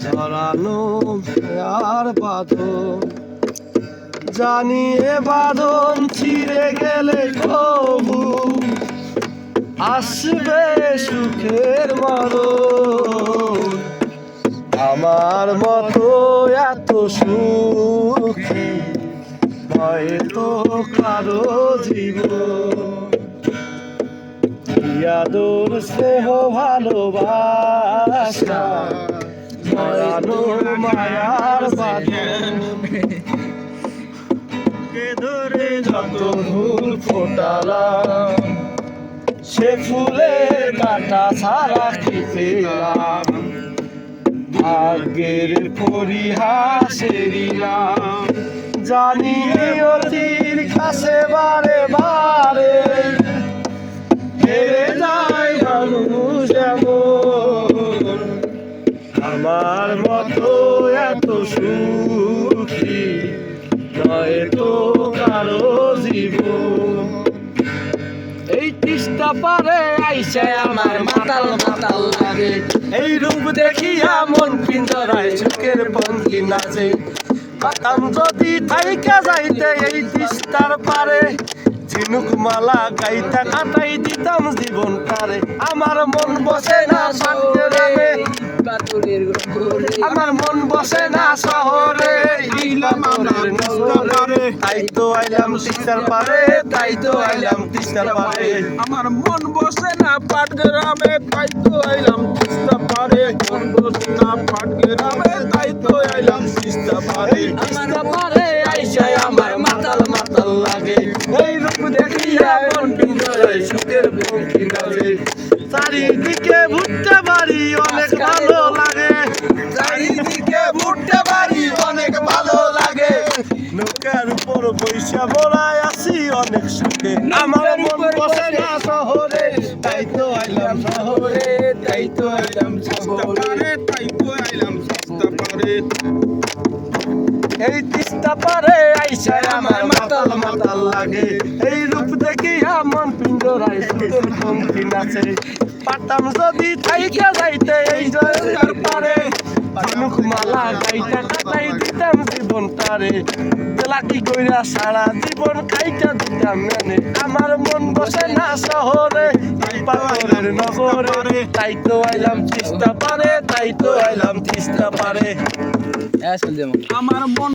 ছড়ানো আর বাদন জানি এ বাদন ছিঁড়ে গেলে কবু। আসবে সুখের মরণ। আমার মতো এত সুখী হয়তো কারও জীবন। ইয়াদোর স্নেহ ভালোবাসা ছড়ানো মায়ার যত ফুল ফোটালাম, সে ফুলের কাটা সারা কি পেলাম? ভাগ্যের পরিহাসেরই নাম জানি অতির কাছে বারে মানুষ আমার মতো এত সুখী, নয় তো কারও জীবন। এই তিস্তা পারে আইসে আমার মাতাল মাতাল লাগে। এই রূপ দেখিয়া মন পিঞ্জরায় চোখের ভঙ্গি নাচে। পাতাম যদি থাইকা যাইতে এই তিস্তার পারে ঝিনুক মালা গাইতা কাটাই দিতাম জীবন তারে আমার মন বসে না সঙ্গে আমার মন বসে না শহরে। আমার তাই তো আইলাম তিস্তার পারে তাই তো আইলাম তিস্তার পারে। আমার মন বসে না পাট গ্রামে তাই তো আইলাম তিস্তা পারে। মন বসে না পাট গ্রামে তাই তো আইলাম তিস্তা পারে। তিস্তা পারে চারিদিকে ভুট্টা বাড়ি অনেক ভালো লাগে। চারিদিকে ভুট্টা বাড়ি অনেক ভালো লাগে। নৌকার উপর পয়সা বড়াই আছি অনেক সুখে। আমার মন বসে না শহরে তাই তো আইলাম শহরে তাই তো আইলাম শহরে। তাই তো আইলাম পারে এই তিস্তা পারে আইসা আমার মাতাল মাতাল লাগে। এই রূপ দেখি মন পিঞ্জরায় সুখের ভঙ্গি নাচে। পাতাম যদি থাইকা যাইতে এই জয়ের পারে। মালা গাইটা কাটাই দিতাম জীবন তারে। তেলাকি কইরা সারা জীবন খাইটা দিতাম মানে আমার মন বসে না শহরে পাথরের নগরে। তাই তো আইলাম তিস্তা পারে তাই তো আইলাম তিস্তা পারে। হ্যাঁ আমার মন